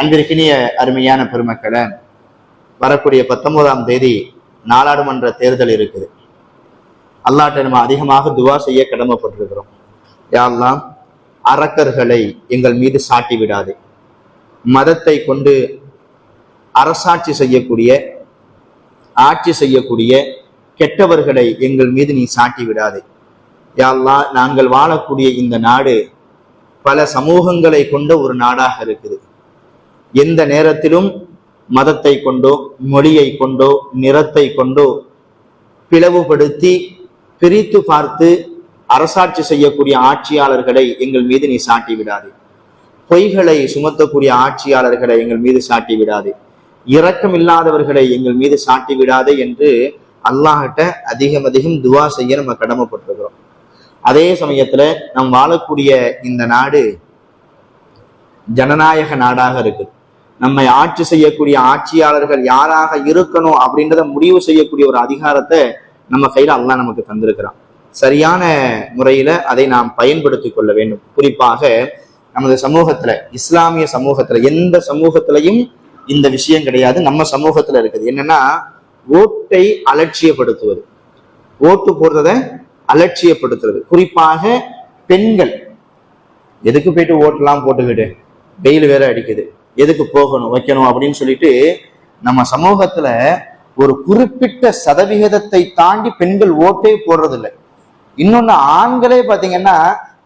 அன்பிற்கினிய அருமையான பெருமக்களை வரக்கூடிய பத்தொன்பதாம் தேதி நாடாளுமன்ற தேர்தல் இருக்குது. அல்லாட்ட நம்ம அதிகமாக துவா செய்ய கடமைப்பட்டிருக்கிறோம். யாரெல்லாம் அரக்கர்களை எங்கள் மீது சாட்டி விடாது. மதத்தை கொண்டு அரசாட்சி செய்யக்கூடிய ஆட்சி செய்யக்கூடிய கெட்டவர்களை எங்கள் மீது நீ சாட்டி விடாது. யாழ்லா நாங்கள் வாழக்கூடிய இந்த நாடு பல சமூகங்களை கொண்ட ஒரு நாடாக இருக்குது. எந்த நேரத்திலும் மதத்தை கொண்டோ மொழியை கொண்டோ நிறத்தை கொண்டோ பிளவுபடுத்தி பிரித்து பார்த்து அரசாட்சி செய்யக்கூடிய ஆட்சியாளர்களை எங்கள் மீது நீ சாட்டி விடாது. பொய்களை சுமத்தக்கூடிய ஆட்சியாளர்களை எங்கள் மீது சாட்டி விடாது. இரக்கம் இல்லாதவர்களை எங்கள் மீது சாட்டி விடாது என்று அல்லாஹிட்ட அதிகம் அதிகம் துவா செய்ய நம்ம கடமைப்பட்டிருக்கிறோம். அதே சமயத்துல நாம் வாழக்கூடிய இந்த நாடு ஜனநாயக நாடாக இருக்குது. நம்மை ஆட்சி செய்யக்கூடிய ஆட்சியாளர்கள் யாராக இருக்கணும் அப்படின்றத முடிவு செய்யக்கூடிய ஒரு அதிகாரத்தை நம்ம கையில அல்லா நமக்கு தந்திருக்கிறான். சரியான முறையில அதை நாம் பயன்படுத்தி கொள்ள வேண்டும். குறிப்பாக நமது சமூகத்துல இஸ்லாமிய சமூகத்துல எந்த சமூகத்திலையும் இந்த விஷயம் கிடையாது நம்ம சமூகத்துல இருக்குது. என்னன்னா ஓட்டை அலட்சியப்படுத்துவது. ஓட்டு போடுறத அலட்சியப்படுத்துறது. குறிப்பாக பெண்கள். எதுக்கு போயிட்டு ஓட்டெல்லாம் போட்டுக்கிட்டு? வெயில் வேற அடிக்குது. எதுக்கு போகணும் வைக்கணும் அப்படின்னு சொல்லிட்டு நம்ம சமூகத்துல ஒரு குறிப்பிட்ட சதவிகிதத்தை தாண்டி பெண்கள் ஓட்டே போடுறது இல்லை இன்னொன்னு ஆண்களே பாத்தீங்கன்னா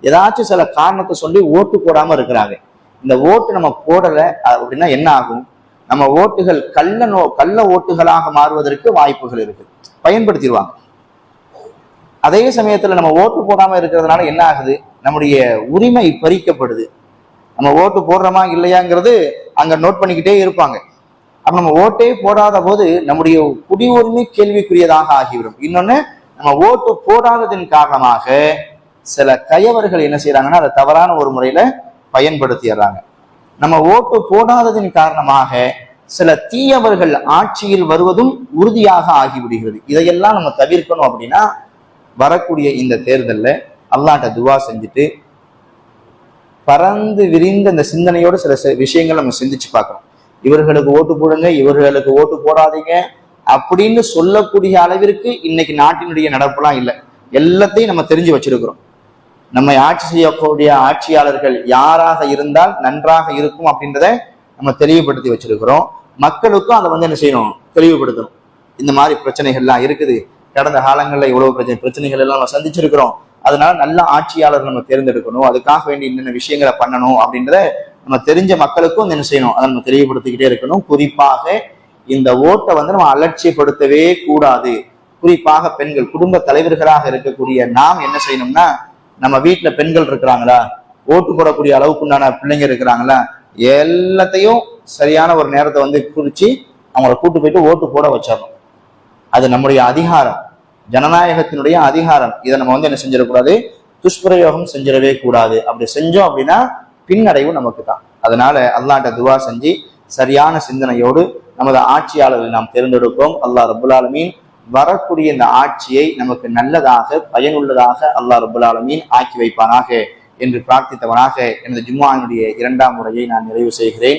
ஏதாச்சும் சில காரணத்தை சொல்லி ஓட்டு போடாம இருக்கிறாங்க. இந்த ஓட்டு நம்ம போடல அப்படின்னா என்ன ஆகும்? நம்ம ஓட்டுகள் கள்ள நோ கள்ள ஓட்டுகளாக மாறுவதற்கு வாய்ப்புகள் இருக்கு. பயன்படுத்திடுவாங்க. அதே சமயத்துல நம்ம ஓட்டு போடாம இருக்கிறதுனால என்ன ஆகுது? நம்முடைய உரிமை பறிக்கப்படுது. நம்ம ஓட்டு போடுறோமா இல்லையாங்கிறது அங்க நோட் பண்ணிக்கிட்டே இருப்பாங்க. அப்ப நம்ம ஓட்டே போடாத போது நம்முடைய குடி உரிமை கேள்விக்குரியதாக ஆகிவிடும். இன்னொன்னு நம்ம ஓட்டு போடாததின் காரணமாக சில கயவர்கள் என்ன செய்யறாங்கன்னா அதை தவறான ஒரு முறையில பயன்படுத்திடுறாங்க நம்ம ஓட்டு போடாததின் காரணமாக சில தீயவர்கள் ஆட்சியில் வருவதும் உறுதியாக ஆகிவிடுகிறது. இதையெல்லாம் நம்ம தவிர்க்கணும் அப்படின்னா வரக்கூடிய இந்த தேர்தலில் அல்லாட்ட துவா செஞ்சுட்டு பறந்து விரிந்த இந்த சிந்தனையோட சில சில விஷயங்கள் நம்ம சிந்திச்சு பார்க்கணும். இவர்களுக்கு ஓட்டு போடுங்க இவர்களுக்கு ஓட்டு போடாதீங்க அப்படின்னு சொல்லக்கூடிய அளவிற்கு இன்னைக்கு நாட்டினுடைய நடப்புலாம் இல்லை. எல்லாத்தையும் நம்ம தெரிஞ்சு வச்சிருக்கிறோம். நம்மை ஆட்சி செய்யக்கூடிய ஆட்சியாளர்கள் யாராக இருந்தால் நன்றாக இருக்கும் அப்படின்றத நம்ம தெளிவுபடுத்தி வச்சிருக்கிறோம். மக்களுக்கும் அதை வந்து என்ன செய்யணும்? தெளிவுபடுத்தணும். இந்த மாதிரி பிரச்சனைகள்லாம் இருக்குது. கடந்த காலங்களில் இவ்வளவு பிரச்சனை பிரச்சனைகள் எல்லாம் நம்ம சந்திச்சிருக்கிறோம். அதனால நல்ல ஆட்சியாளர் நம்ம தேர்ந்தெடுக்கணும். அதுக்காக வேண்டி என்னென்ன விஷயங்களை பண்ணணும் அப்படின்றத நம்ம தெரிஞ்ச மக்களுக்கும் என்ன செய்யணும்? அதை நம்ம தெரியப்படுத்திக்கிட்டே இருக்கணும். குறிப்பாக இந்த ஓட்டை வந்து நம்ம அலட்சியப்படுத்தவே கூடாது. குறிப்பாக பெண்கள் குடும்ப தலைவர்களாக இருக்கக்கூடிய நாம் என்ன செய்யணும்னா நம்ம வீட்டுல பெண்கள் இருக்கிறாங்களா? ஓட்டு போடக்கூடிய அளவுக்கு உண்டான பிள்ளைங்க இருக்கிறாங்களா? எல்லாத்தையும் சரியான ஒரு நேரத்தை வந்து குறிச்சு அவங்கள கூட்டு போயிட்டு ஓட்டு போட வச்சிடணும். அது நம்முடைய அதிகாரம். ஜனநாயகத்தினுடைய அதிகாரம். இதை நம்ம வந்து என்ன செஞ்சிடக்கூடாது? துஷ்பிரயோகம் செஞ்சிடவே கூடாது. அப்படி செஞ்சோம் அப்படின்னா பின்னடைவு நமக்கு தான் அதனால அல்லாட்ட துவா செஞ்சு சரியான சிந்தனையோடு நமது ஆட்சியாளர்களை நாம் தேர்ந்தெடுப்போம். அல்லாஹ் ரபுல்லாலமீன் வரக்கூடிய இந்த ஆட்சியை நமக்கு நல்லதாக பயனுள்ளதாக அல்லாஹ் ரபுல்லாலமீன் ஆக்கி வைப்பானாக என்று பிரார்த்தித்தவனாக எனது ஜும்மாவினுடைய இரண்டாம் முறையை நான் நிறைவு செய்கிறேன்.